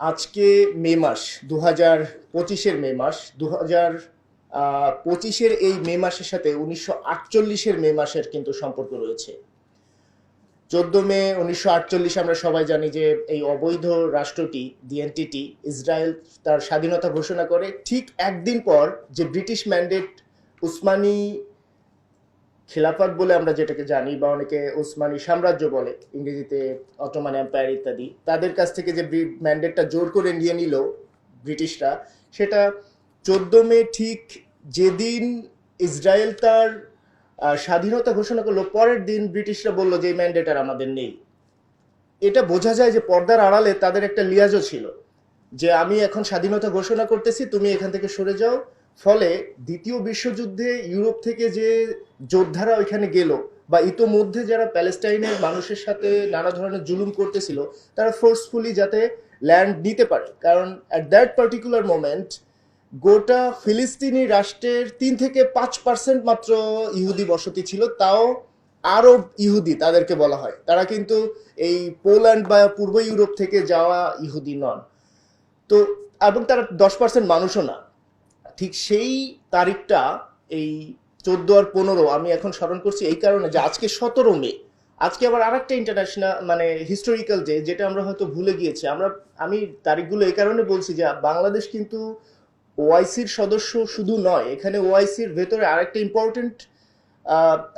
আজকে মে মাস দু হাজার পঁচিশের মে মাস দু হাজার পঁচিশের এই মে মাসের সাথে উনিশশো আটচল্লিশের মে মাসের কিন্তু সম্পর্ক রয়েছে। চোদ্দ মে উনিশশো আটচল্লিশ আমরা সবাই জানি যে এই অবৈধ রাষ্ট্রটি দি এনটিটি ইসরায়েল তার স্বাধীনতা ঘোষণা করে ঠিক একদিন পর যে ব্রিটিশ ম্যান্ডেট উসমানী খিলাফত বলে আমরা যেটাকে জানি বা অনেকে উসমানী সাম্রাজ্য বলে, ইংরেজিতে অটোমান এম্পায়ার ইত্যাদি, তাদের কাছ থেকে যে ম্যান্ডেটটা জোর করে নিয়ে নিল ব্রিটিশরা, সেটা চোদ্দ মে ঠিক যেদিন ইসরায়েল তার স্বাধীনতা ঘোষণা করল, পরের দিন ব্রিটিশরা বলল যে ম্যান্ডেট আর আমাদের নেই। এটা বোঝা যায় যে পর্দার আড়ালে তাদের একটা লিয়াজও ছিল, যে আমি এখন স্বাধীনতা ঘোষণা করতেছি, তুমি এখান থেকে সরে যাও ফলে দ্বিতীয় বিশ্বযুদ্ধে ইউরোপ থেকে যে যোদ্ধারা ওইখানে গেল বা ইতোমধ্যে যারা প্যালেস্টাইনের মানুষের সাথে নানা ধরনের জুলুম করতেছিল, তারা ফোর্সফুলি যাতে ল্যান্ড নিতে পারে। কারণ অ্যাট দ্যাট পার্টিকুলার মোমেন্ট গোটা ফিলিস্তিনি রাষ্ট্রের তিন থেকে পাঁচ পার্সেন্ট মাত্র ইহুদি বসতি ছিল, তাও আরব ইহুদি তাদেরকে বলা হয়। তারা কিন্তু এই পোল্যান্ড বা পূর্ব ইউরোপ থেকে যাওয়া ইহুদি নন। তো, এবং তারা দশ পার্সেন্ট মানুষও না। ঠিক সেই তারিখটা এই চোদ্দ আর পনেরো আমি এখন স্মরণ করছি এই কারণে যে আজকে সতেরো মে, আজকে আবার আরেকটা ইন্টারন্যাশনাল মানে হিস্টোরিক্যাল ডে যেটা আমরা হয়তো ভুলে গিয়েছি। আমরা, আমি তারিখগুলো এই কারণে বলছি যে বাংলাদেশ কিন্তু ওআইসির সদস্য শুধু নয়, এখানে ওআইসির ভেতরে আরেকটা ইম্পর্টেন্ট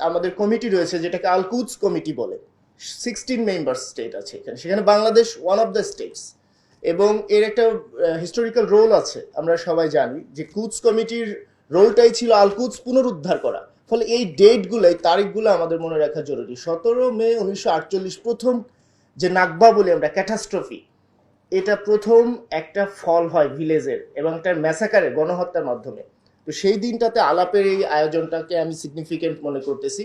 আমাদের কমিটি রয়েছে যেটাকে আলকুদস কমিটি বলে। সিক্সটিন মেম্বার স্টেট আছে এখানে। সেখানে Bangladesh one of the states এবং এর একটা হিস্টোরিক্যাল রোল আছে, আমরা সবাই জানি, যে কুচ কমিটির রোলটাই ছিল আলকুচ পুনরুদ্ধার করা। ফলে এই ডেটগুলো এই তারিখগুলো আমাদের মনে রাখা জরুরি। সতেরো মে উনিশশো আটচল্লিশ প্রথম যে নাকবা বলি আমরা ক্যাটাস্ট্রফি এটা প্রথম একটা ফল হয় ভিলেজের এবং একটা ম্যাসাকারের গণহত্যার মাধ্যমে। তো সেই দিনটাতে আলাপের এই আয়োজনটাকে আমি সিগনিফিকেন্ট মনে করতেছি।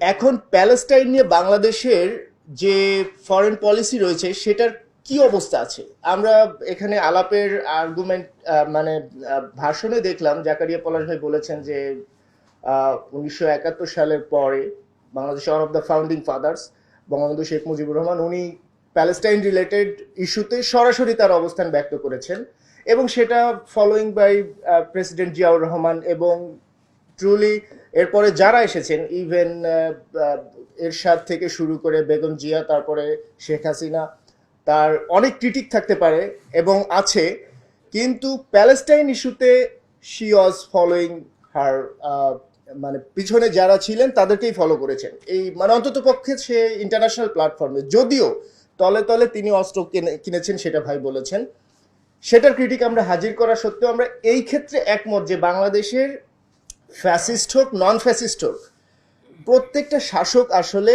এখন প্যালেস্টাইন নিয়ে বাংলাদেশের যে ফরেন পলিসি রয়েছে, সেটার কি অবস্থা আছে? আমরা এখানে আলাপের আর্গুমেন্ট মানে ভাষণে দেখলাম, জাকারিয়া পলাশ ভাই বলেছেন যে উনিশশো একাত্তর সালের পরে Bangladesh one of the founding fathers Bangabandhu Sheikh Mujibur Rahman, উনি প্যালেস্টাইন রিলেটেড ইস্যুতে সরাসরি তার অবস্থান ব্যক্ত করেছেন এবং সেটা following by president Ziaur Rahman এবং ট্রুলি এরপরে যারা এসেছেন ইভেন এরশাদ থেকে শুরু করে বেগম জিয়া, তারপরে শেখ হাসিনা, তার অনেক ক্রিটিক থাকতে পারে এবং আছে, কিন্তু প্যালেস্টাইন ইস্যুতে শি ওয়াজ ফলোয়িং হার মানে পিছনে যারা ছিলেন, তাদেরকেই ফলো করেছেন। এই মানে অন্তত পক্ষে সে ইন্টারন্যাশনাল প্ল্যাটফর্মে যদিও তলে তলে তিনি অস্ত্র কিনে- কিনেছেন, সেটা ভাই বলেছেন। সেটার ক্রিটিক আমরা হাজির করা সত্ত্বেও আমরা এই ক্ষেত্রে একমত যে বাংলাদেশের ফ্যাসিস্ট হোক নন ফ্যাসিস্ট হোক, প্রত্যেকটা শাসক আসলে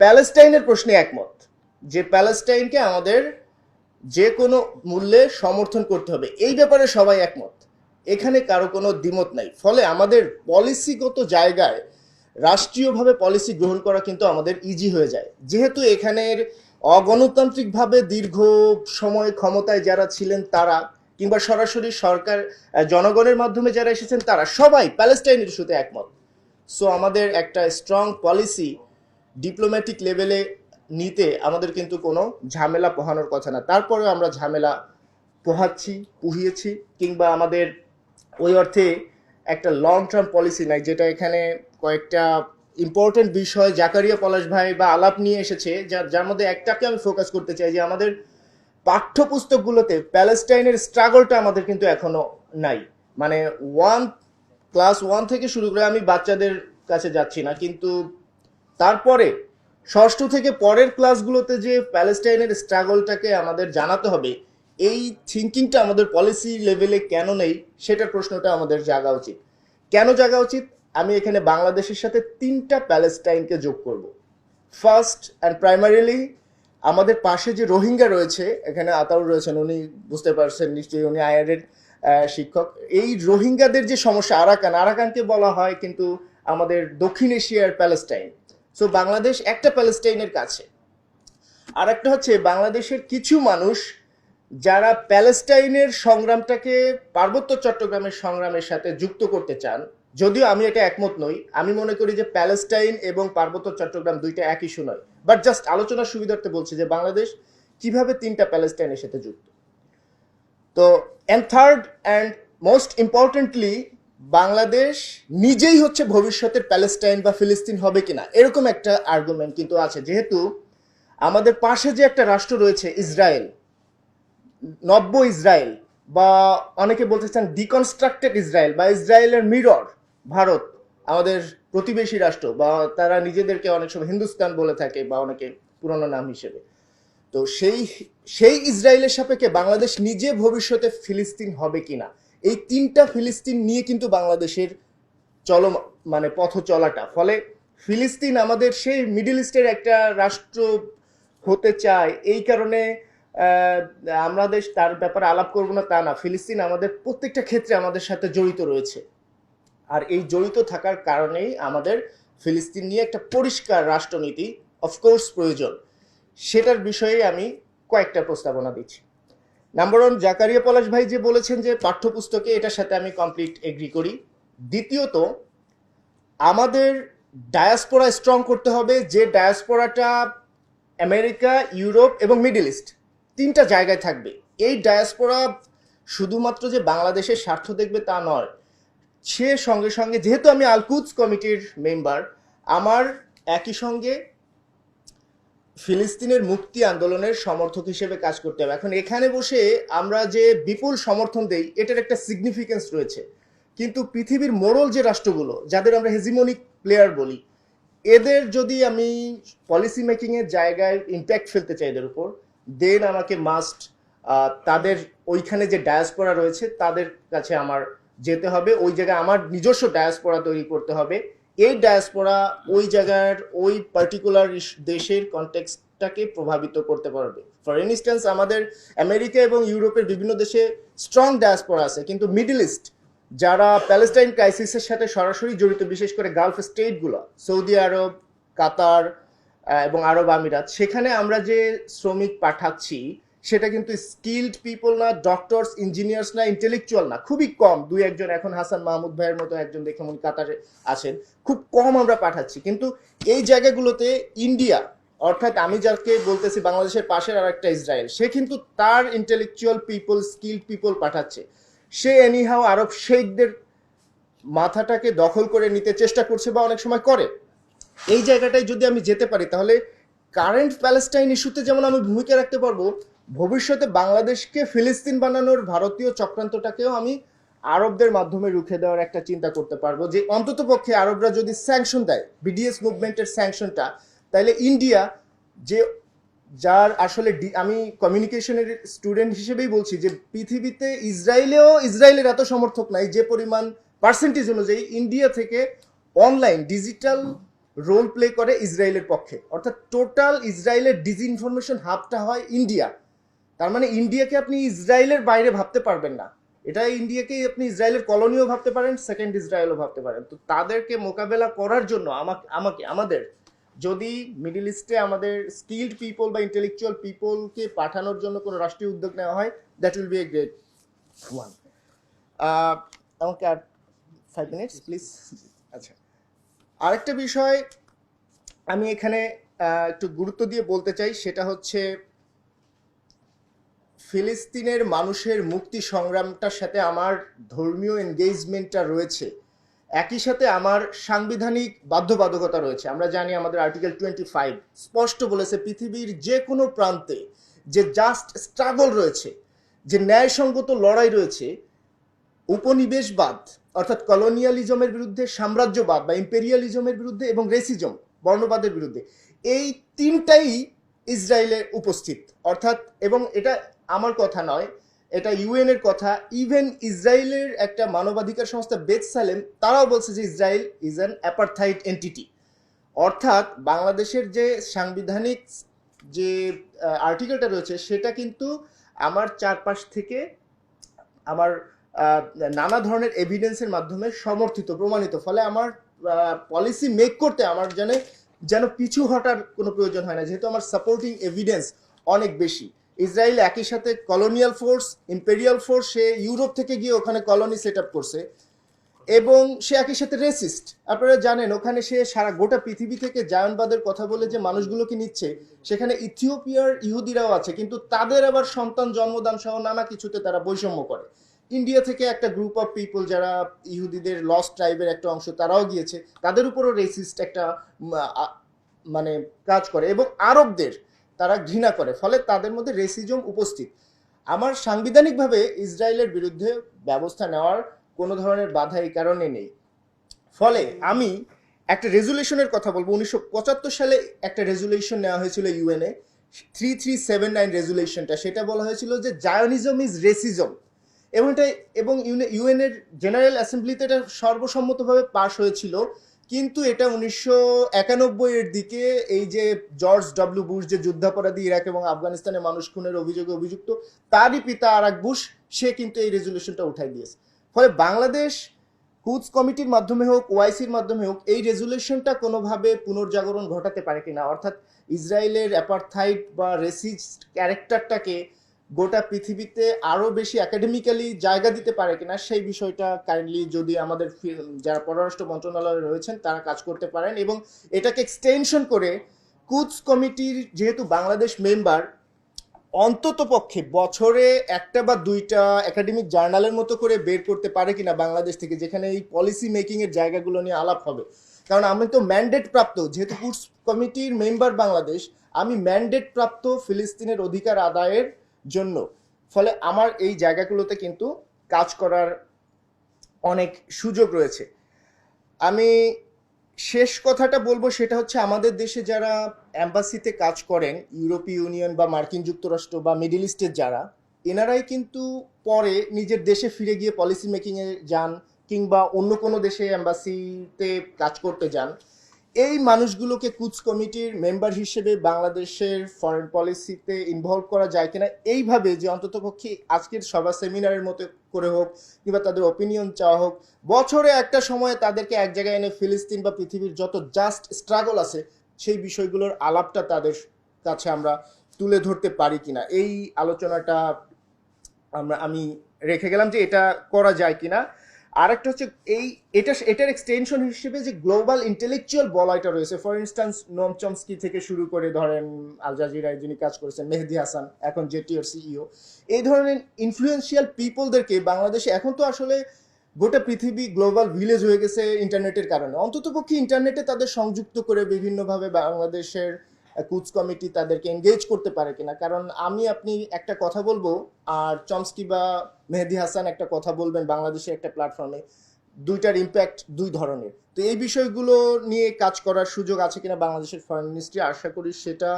প্যালেস্টাইনের প্রশ্নে একমত যে প্যালেস্টাইনকে আমাদের যে কোনো মূল্যে সমর্থন করতে হবে। এই ব্যাপারে সবাই একমত। এখানে কারও কোনো দ্বিমত নাই। ফলে আমাদের পলিসিগত জায়গায় রাষ্ট্রীয়ভাবে পলিসি গ্রহণ করা কিন্তু আমাদের ইজি হয়ে যায়। যেহেতু এখানের অগণতান্ত্রিকভাবে দীর্ঘ সময় ক্ষমতায় যারা ছিলেন তারা কিংবা সরাসরি সরকার জনগণের মাধ্যমে যারা এসেছেন তারা সবাই প্যালেস্টাইনের ইস্যুতে একমত। সো আমাদের একটা স্ট্রং পলিসি ডিপ্লোম্যাটিক লেভেলে নিতে আমাদের কিন্তু কোনো ঝামেলা পোহানোর কথা না। তারপরেও আমরা ঝামেলা পোহাচ্ছি, পুহিয়েছি, কিংবা আমাদের ওই অর্থে একটা লং টার্ম পলিসি নাই, যেটা এখানে কয়েকটা ইম্পর্টেন্ট বিষয়, জাকারিয়া পলাশ ভাই বা আলাপ নিয়ে এসেছে, যার যার মধ্যে একটাকে আমি ফোকাস করতে চাই যে আমাদের পাঠ্যপুস্তকগুলোতে প্যালেস্টাইনের স্ট্রাগলটা আমাদের কিন্তু এখনও নাই। মানে ওয়ান ক্লাস ওয়ান থেকে শুরু করে আমি বাচ্চাদের কাছে যাচ্ছি না, কিন্তু তারপরে, ষষ্ঠ থেকে পরের ক্লাসগুলোতে যে প্যালেস্টাইনের স্ট্রাগলটাকে আমাদের জানাতে হবে, এই থিঙ্কিংটা আমাদের পলিসি লেভেলে কেন নেই সেটার প্রশ্নটা আমাদের জাগা উচিত। কেন জাগা উচিত? আমি এখানে বাংলাদেশের সাথে তিনটা প্যালেস্টাইনকে যোগ করব। ফার্স্ট অ্যান্ড প্রাইমারিলি আমাদের পাশে যে রোহিঙ্গা রয়েছে, এখানে আতাউর রয়েছেন, উনি বুঝতে পারছেন নিশ্চয়ই উনি আয়ারের শিক্ষক। এই রোহিঙ্গাদের যে সমস্যা, আরাকান, আরাকানকে বলা হয় কিন্তু আমাদের দক্ষিণ এশিয়ার প্যালেস্টাইন। সো বাংলাদেশ একটা প্যালেস্টাইনের কাছে। আর একটা হচ্ছে, বাংলাদেশের কিছু মানুষ যারা প্যালেস্টাইনের সংগ্রামটাকে পার্বত্য চট্টগ্রামের সংগ্রামের সাথে যুক্ত করতে চান, যদিও আমি এটা একমত নই। আমি মনে করি যে প্যালেস্টাইন এবং পার্বত্য চট্টগ্রাম দুইটা এক ইস্যু নয় বাট জাস্ট আলোচনার সুবিধার্থে বলছি যে বাংলাদেশ কীভাবে তিনটা প্যালেস্টাইনের সাথে যুক্ত? তো and third and most importantly Bangladesh নিজেই হচ্ছে ভবিষ্যতের প্যালেস্টাইন বা ফিলিস্তিন হবে কিনা, এরকম একটা আর্গুমেন্ট কিন্তু আছে। যেহেতু আমাদের পাশে যে একটা রাষ্ট্র রয়েছে, ইসরায়েল, নব্য ইসরায়েল, বা অনেকে বলতে চান ডিকনস্ট্রাক্টেড ইসরায়েল, বা ইসরায়েলের মিরর ভারত আমাদের প্রতিবেশী রাষ্ট্র বা তারা নিজেদেরকে অনেক সময় হিন্দুস্তান বলে থাকে বা অনেকে পুরনো নাম হিসেবে। তো সেই সেই ইসরায়েলের সাপেক্ষে বাংলাদেশ নিজে ভবিষ্যতে ফিলিস্তিন হবে কিনা এই তিনটা ফিলিস্তিন নিয়ে কিন্তু বাংলাদেশের চল মানে পথ চলাটা। ফলে ফিলিস্তিন আমাদের সেই মিডিল ইস্টের একটা রাষ্ট্র হতে চায় এই কারণে আহ, আমাদের তার ব্যাপারে আলাপ করব না তা না। ফিলিস্তিন আমাদের প্রত্যেকটা ক্ষেত্রে আমাদের সাথে জড়িত রয়েছে। আর এই জড়িত থাকার কারণেই আমাদের ফিলিস্তিন নিয়ে একটা পরিষ্কার রাষ্ট্রনীতি অফকোর্স প্রয়োজন। সেটার বিষয়ে আমি কয়েকটা প্রস্তাবনা দিচ্ছি। নাম্বার ওয়ান জাকারিয়া পলাশ ভাই যে বলেছেন যে পাঠ্যপুস্তকে এটার সাথে আমি কমপ্লিট এগ্রি করি। দ্বিতীয়ত, আমাদের ডায়াসপোরা স্ট্রং করতে হবে যে ডায়াসপোরাটা আমেরিকা, ইউরোপ এবং মিডল ইস্ট, তিনটা জায়গায় থাকবে। এই ডায়াসপোরা শুধুমাত্র যে বাংলাদেশের স্বার্থ দেখবে তা নয় সে সঙ্গে সঙ্গে, যেহেতু আমি আলকুজ কমিটির মেম্বার, আমার একই সঙ্গে ফিলিস্তিনের মুক্তি আন্দোলনের সমর্থক হিসেবে কাজ করতে হবে। এখন এখানে বসে আমরা যে বিপুল সমর্থন দেই, এটার একটা সিগনিফিকেন্স রয়েছে। কিন্তু পৃথিবীর মোড়ল যে রাষ্ট্রগুলো, যাদের আমরা হেজিমনিক প্লেয়ার বলি, এদের যদি আমি পলিসি মেকিংয়ের জায়গায় ইম্প্যাক্ট ফেলতে চাই এদের উপর দেন আমাকে মাস্ট তাদের ওইখানে যে ডায়াসপোরা রয়েছে, তাদের কাছে আমার যেতে হবে, ওই জায়গায় আমার নিজস্ব ডায়াসপোরা তৈরি করতে হবে। এই ডায়াসপোরা ওই জায়গার, ওই পার্টিকুলার দেশের কনটেক্সটটাকে প্রভাবিত করতে পারবে। ফর ইনস্ট্যান্স আমাদের আমেরিকা এবং ইউরোপের বিভিন্ন দেশে স্ট্রং ডায়াসপোরা আছে, কিন্তু মিডল ইস্ট যারা প্যালেস্টাইন ক্রাইসিসের সাথে সরাসরি জড়িত, বিশেষ করে গালফ স্টেটগুলো সৌদি আরব কাতার এবং আরব আমিরাত, সেখানে আমরা যে শ্রমিক পাঠাচ্ছি সেটা কিন্তু স্কিল্ড পিপল না ডক্টরস ইঞ্জিনিয়ার্স না ইন্টেলেকচুয়াল না। খুবই কম। দুই একজন এখন হাসান মাহমুদ ভাইয়ের মতো একজন দেখে মনে কাতারে আছেন। খুব কম আমরা পাঠাচ্ছি। কিন্তু এই জায়গাগুলোতে ইন্ডিয়া অর্থাৎ আমি যাকে বলতেছি বাংলাদেশের পাশের আর একটা ইসরায়েল, সে কিন্তু তার ইন্টেলেকচুয়াল পিপল স্কিল্ড পিপল পাঠাচ্ছে। সে এনিহাও আরব শেখদের মাথাটাকে দখল করে নিতে চেষ্টা করছে বা অনেক সময় করে। এই জায়গাটায় যদি আমি যেতে পারি, তাহলে কারেন্ট প্যালেস্টাইন ইস্যুতে যেমন আমি ভূমিকা রাখতে পারব ভবিষ্যতে বাংলাদেশকে ফিলিস্তিন বানানোর ভারতীয় চক্রান্তটাকেও আমি আরবদের মাধ্যমে রুখে দেওয়ার একটা চিন্তা করতে পারব। যে অন্তত পক্ষে আরবরা যদি স্যাংশন দেয় বিডিএস মুভমেন্টের স্যাংশনটা তাহলে ইন্ডিয়া যে যার আসলে আমি কমিউনিকেশনের স্টুডেন্ট হিসেবেই বলছি যে পৃথিবীতে ইসরায়েলেও, ইসরায়েলের এত সমর্থক নাই, যে পরিমাণ পার্সেন্টেজ অনুযায়ী ইন্ডিয়া থেকে অনলাইন ডিজিটাল রোল প্লে করে ইসরায়েলের পক্ষে। অর্থাৎ টোটাল ইসরায়েলের ডিসইনফরমেশন হাবটা হয় ইন্ডিয়া তার মানে ইন্ডিয়াকে আপনি ইসরায়েলের বাইরে ভাবতে পারবেন না। এটা ইন্ডিয়াকে আপনি ইসরায়েলের কলোনিও ভাবতে পারেন সেকেন্ড ইসরায়েলও ভাবতে পারেন। তো তাদেরকে মোকাবেলা করার জন্য আমাকে আমাকে আমাদের যদি মিডল ইস্টে আমাদের স্কিল্ড পিপল বা ইন্টেলেকচুয়াল পিপলকে পাঠানোর জন্য কোনো রাষ্ট্রীয় উদ্যোগ নেওয়া হয় that will be a great one আমাকে আর ফাইভ মিনিটস প্লিজ আচ্ছা। আরেকটা বিষয় আমি এখানে একটু গুরুত্ব দিয়ে বলতে চাই, সেটা হচ্ছে ফিলিস্তিনের মানুষের মুক্তি সংগ্রামটার সাথে আমার ধর্মীয় এনগেজমেন্টটা রয়েছে। একই সাথে আমার সাংবিধানিক বাধ্যবাধকতা রয়েছে। আমরা জানি আমাদের আর্টিকেল টোয়েন্টি ফাইভ স্পষ্ট বলেছে পৃথিবীর যে কোনো প্রান্তে যে জাস্ট স্ট্রাগল রয়েছে, যে ন্যায়সঙ্গত লড়াই রয়েছে, উপনিবেশবাদ, অর্থাৎ কলোনিয়ালিজমের বিরুদ্ধে, সাম্রাজ্যবাদ বা ইম্পেরিয়ালিজমের বিরুদ্ধে এবং রেসিজম বর্ণবাদের বিরুদ্ধে, এই তিনটাই ইসরায়েলে উপস্থিত। অর্থাৎ, এবং এটা আমার কথা নয়, এটা ইউএন এর কথা। ইভেন ইসরায়েলের একটা মানবাধিকার সংস্থা বেদ সালেম, তারাও বলছে যে Israel is an apartheid entity অর্থাৎ, বাংলাদেশের যে সাংবিধানিক যে আর্টিকেলটা রয়েছে, সেটা কিন্তু আমার চারপাশ থেকে আমার নানা ধরনের এভিডেন্সের মাধ্যমে সমর্থিত, প্রমাণিত। ফলে আমার পলিসি মেক করতে, আমার যেন যেন পিছু হটার কোনো প্রয়োজন হয় না, যেহেতু আমার সাপোর্টিং এভিডেন্স অনেক বেশি। ইসরায়েল একই সাথে কলোনিয়াল ফোর্স ইম্পেরিয়াল ফোর্স সে ইউরোপ থেকে গিয়ে ওখানে কলোনি সেট আপ করছে। এবং সে একই সাথে রেসিস্ট আপনারা জানেন, ওখানে সে সারা গোটা পৃথিবী থেকে জায়নবাদের কথা বলে যে মানুষগুলোকে নিচ্ছে, সেখানে ইথিওপিয়ার ইহুদিরাও আছে, কিন্তু তাদের আবার সন্তান জন্মদান সহ নানা কিছুতে তারা বৈষম্য করে। ইন্ডিয়া থেকে একটা গ্রুপ অফ পিপল যারা ইহুদিদের লস ট্রাইবের একটা অংশ, তারাও গিয়েছে। তাদের উপরও রেসিস্ট একটা মানে কাজ করে এবং আরবদের তারা ঘৃণা করে, ফলে তাদের মধ্যে রেসিজম উপস্থিত। আমার সাংবিধানিকভাবে ইসরায়েলের বিরুদ্ধে ব্যবস্থা নেওয়ার কোনো ধরনের বাধা এই কারণে নেই। ফলে আমি একটা রেজুলেশনের কথা বলব। উনিশশো পঁচাত্তর সালে একটা রেজুলেশন নেওয়া হয়েছিল UNA three three seven nine রেজুলেশনটা সেটা বলা হয়েছিল যে জায়নিজম ইজ রেসিজম এবং এটা এবং ইউএন এর জেনারেল অ্যাসেম্বলিতে এটা সর্বসম্মতভাবে পাশ হয়েছিল। কিন্তু এটা উনিশশো একানব্বই এর দিকে এই যে জর্জ ডব্লিউ বুশ যে যুদ্ধাপরাধী ইরাক এবং আফগানিস্তানে মানুষ খুনের অভিযোগে অভিযুক্ত, তারই পিতা আরাক বুশ, সে কিন্তু এই রেজুলেশনটা উঠাই দিয়েছে। ফলে বাংলাদেশ কুচ কমিটির মাধ্যমে হোক, ওয়াইসির মাধ্যমে হোক, এই রেজুলেশনটা কোনোভাবে পুনর্জাগরণ ঘটাতে পারে কিনা, অর্থাৎ ইসরায়েলের অ্যাপারথাইড বা রেসিস্ট ক্যারেক্টারটাকে গোটা পৃথিবীতে আরও বেশি একাডেমিক্যালি জায়গা দিতে পারে কিনা সেই বিষয়টা কাইন্ডলি যদি আমাদের যারা পররাষ্ট্র মন্ত্রণালয়ে রয়েছেন তারা কাজ করতে পারেন এবং এটাকে এক্সটেনশন করে কুচ কমিটির যেহেতু বাংলাদেশ মেম্বার অন্তত পক্ষে বছরে একটা বা দুইটা একাডেমিক জার্নালের মতো করে বের করতে পারে কিনা বাংলাদেশ থেকে, যেখানে এই পলিসি মেকিং এর জায়গাগুলো নিয়ে আলাপ হবে। কারণ আমি তো ম্যান্ডেট প্রাপ্ত, যেহেতু কুচ কমিটির মেম্বার বাংলাদেশ, আমি ম্যান্ডেট প্রাপ্ত ফিলিস্তিনের অধিকার আদায়ের জন্য। ফলে আমার এই জায়গাগুলোতে কিন্তু কাজ করার অনেক সুযোগ রয়েছে। আমি শেষ কথাটা বলব সেটা হচ্ছে আমাদের দেশে যারা অ্যাম্বাসিতে কাজ করেন, ইউরোপীয় ইউনিয়ন বা মার্কিন যুক্তরাষ্ট্র বা মিডল ইস্টের যারা, এনারাই কিন্তু পরে নিজের দেশে ফিরে গিয়ে পলিসি মেকিংয়ে যান কিংবা অন্য কোনো দেশে অ্যাম্বাসিতে কাজ করতে যান। এই মানুষগুলোকে কুচ কমিটির মেম্বার হিসেবে বাংলাদেশের ফরেন পলিসিতে ইনভলভ করা যায় কিনা, এইভাবে যে অন্ততপক্ষে আজকের সভা সেমিনারের মতো করে হোক কিংবা তাদের ওপিনিয়ন চাওয়া হোক, বছরে একটা সময়ে তাদেরকে এক জায়গায় এনে ফিলিস্তিন বা পৃথিবীর যত জাস্ট স্ট্রাগল আছে, সেই বিষয়গুলোর আলাপটা তাদের কাছে আমরা তুলে ধরতে পারি কিনা। এই আলোচনাটা আমরা, আমি রেখে গেলাম যে এটা করা যায় কিনা। আরেকটা হচ্ছে এই, এটা এটার এক্সটেনশন হিসেবে যে গ্লোবাল ইন্টেলেকচুয়াল বলয়টা রয়েছে ফর ইনস্টান্স নোম চমস্কি থেকে শুরু করে ধরেন আল জাজিরায় যিনি কাজ করেছেন মেহেদি হাসান এখন জেটিওর সিইও এই ধরনের ইনফ্লুয়েন্সিয়াল পিপলদেরকে বাংলাদেশে এখন তো আসলে গোটা পৃথিবী গ্লোবাল ভিলেজ হয়ে গেছে ইন্টারনেটের কারণে। অন্ততপক্ষে ইন্টারনেটে তাদের সংযুক্ত করে বিভিন্নভাবে বাংলাদেশের কুচ কমিটি তাদেরকে এনগেজ করতে পারে কিনা। কারণ আমি, আপনি একটা কথা বলব, আর চমস্কি বা মেহেদি হাসান একটা কথা বলবেন বাংলাদেশের একটা প্ল্যাটফর্মে দুইটার ইম্প্যাক্ট দুই ধরনের। তো এই বিষয়গুলো নিয়ে কাজ করার সুযোগ আছে কিনা বাংলাদেশের ফরেন মিনিস্ট্রি আশা করি সেটা,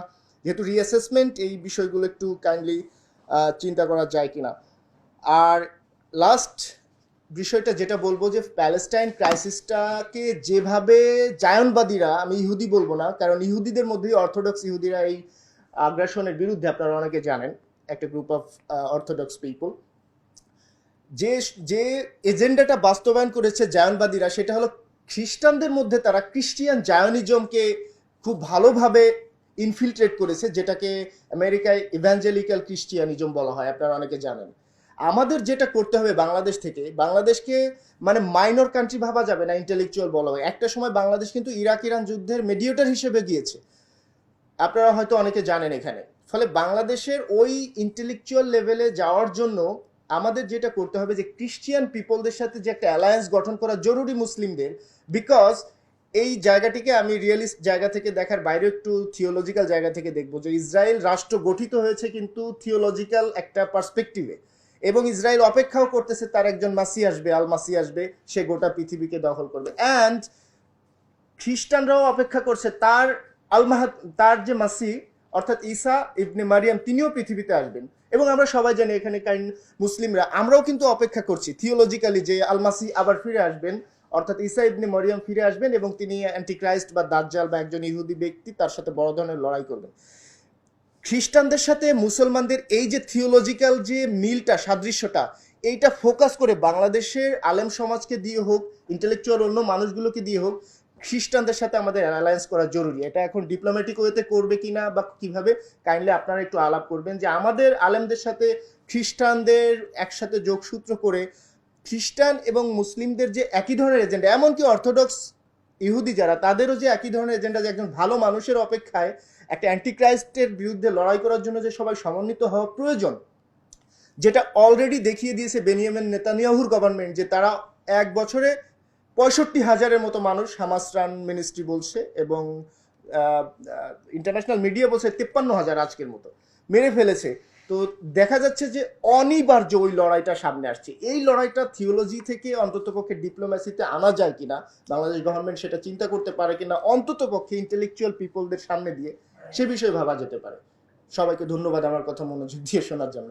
যেহেতু রিঅ্যাসেসমেন্ট এই বিষয়গুলো একটু কাইন্ডলি চিন্তা করা যায় কিনা। আর লাস্ট বিষয়টা যেটা বলব যে প্যালেস্টাইন ক্রাইসিসটাকে যেভাবে জায়নবাদীরা, আমি ইহুদি বলব না, কারণ ইহুদিদের মধ্যেই অর্থোডক্স ইহুদিরা এই আগ্রাসনের বিরুদ্ধে, আপনারা অনেকে জানেন, একটা গ্রুপ অফ অর্থোডক্স পিপল যে যে এজেন্ডাটা বাস্তবায়ন করেছে জায়নবাদীরা, সেটা হলো খ্রিস্টানদের মধ্যে তারা ক্রিশ্চিয়ান জায়নিজমকে খুব ভালোভাবে ইনফিল্ট্রেট করেছে, যেটাকে আমেরিকায় ইভ্যাঞ্জেলিক্যাল ক্রিশ্চিয়ানিজম বলা হয়, আপনারা অনেকে জানেন। আমাদের যেটা করতে হবে বাংলাদেশ থেকে, বাংলাদেশকে মানে মাইনর কান্ট্রি ভাবা যাবে না ইন্টেলেকচুয়াল বলা হয়। একটা সময় বাংলাদেশ কিন্তু ইরাক, ইরান যুদ্ধের মেডিয়েটর হিসেবে গিয়েছে। আপনারা হয়তো অনেকে জানেন এখানে। ফলে বাংলাদেশের ওই ইন্টেলেকচুয়াল লেভেলে যাওয়ার জন্য আমাদের যেটা করতে হবে যে ক্রিশ্চিয়ান পিপলদের সাথে যে একটা অ্যালায়েন্স গঠন করা জরুরি মুসলিমদের বিকজ এই জায়গাটিকে আমি রিয়েলিস্ট জায়গা থেকে দেখার বাইরে একটু থিওলজিক্যাল জায়গা থেকে দেখব যে ইসরায়েল রাষ্ট্র গঠিত হয়েছে কিন্তু থিওলজিক্যাল একটা পার্সপেক্টিভে এবং ইসরায়েল অপেক্ষাও করতেছে, তার একজন মাসি আসবে, আল মাসি আসবে, সে গোটা পৃথিবীকে দখল করবে। অ্যান্ড খ্রিস্টানরাও অপেক্ষা করছে, তার আলমাহ তার যে মাসি, অর্থাৎ ঈসা ইবনে মারিয়াম, তিনিও পৃথিবীতে আসবেন। এবং আমরা সবাই জানি এখানে কাইন মুসলিমরা, আমরাও কিন্তু অপেক্ষা করছি থিওলজিক্যালি যে আলমাসি আবার ফিরে আসবেন, অর্থাৎ ঈসা ইবনে মরিয়ম ফিরে আসবেন এবং তিনি অ্যান্টিক্রাইস্ট বা দাজ্জাল বা একজন ইহুদি ব্যক্তি, তার সাথে বড় ধরনের লড়াই করবেন। খ্রিস্টানদের সাথে মুসলমানদের এই যে থিওলজিক্যাল যে মিলটা, সাদৃশ্যটা, এইটা ফোকাস করে বাংলাদেশের আলেম সমাজকে দিয়ে হোক ইন্টেলেকচুয়াল অন্য মানুষগুলোকে দিয়ে হোক, খ্রিস্টানদের সাথে আমাদের অ্যালায়েন্স করা জরুরি। এটা এখন ডিপ্লোম্যাটিক ওয়েতে করবে কি না বা কীভাবে কাইন্ডলি আপনারা একটু আলাপ করবেন যে আমাদের আলেমদের সাথে খ্রিস্টানদের একসাথে যোগসূত্র করে, খ্রিস্টান এবং মুসলিমদের যে একই ধরনের এজেন্ডা এমনকি অর্থোডক্স ইহুদি যারা, তাদেরও যে একই ধরনের এজেন্ডা যে একজন ভালো মানুষের অপেক্ষায় একটা অ্যান্টিক্রাইস্টের বিরুদ্ধে লড়াই করার জন্য যে সবাই সমন্বিত হওয়া প্রয়োজন, যেটা অলরেডি দেখিয়ে দিয়েছে বেনিয়ামিন নেতানিয়াহুর গভর্নমেন্ট যে তারা এক বছরে পঁয়ষট্টি হাজারের মতো মানুষ হামাস রান মিনিস্ট্রি বলছে এবং ইন্টারন্যাশনাল মিডিয়া বলছে তিপ্পান্ন হাজার আজকের মতো মেরে ফেলেছে। তো দেখা যাচ্ছে যে অনিবার্য ওই লড়াইটা সামনে আসছে। এই লড়াইটা থিওলজি থেকে অন্ততপক্ষে ডিপ্লোম্যাসিতে আনা যায় কিনা, বাংলাদেশ গভর্নমেন্ট সেটা চিন্তা করতে পারে কিনা অন্ততপক্ষে ইন্টেলেকচুয়াল পিপলদের সামনে দিয়ে সে বিষয়ে ভাবা যেতে পারে। সবাইকে ধন্যবাদ আমার কথা মনোযোগ দিয়ে শোনার জন্য।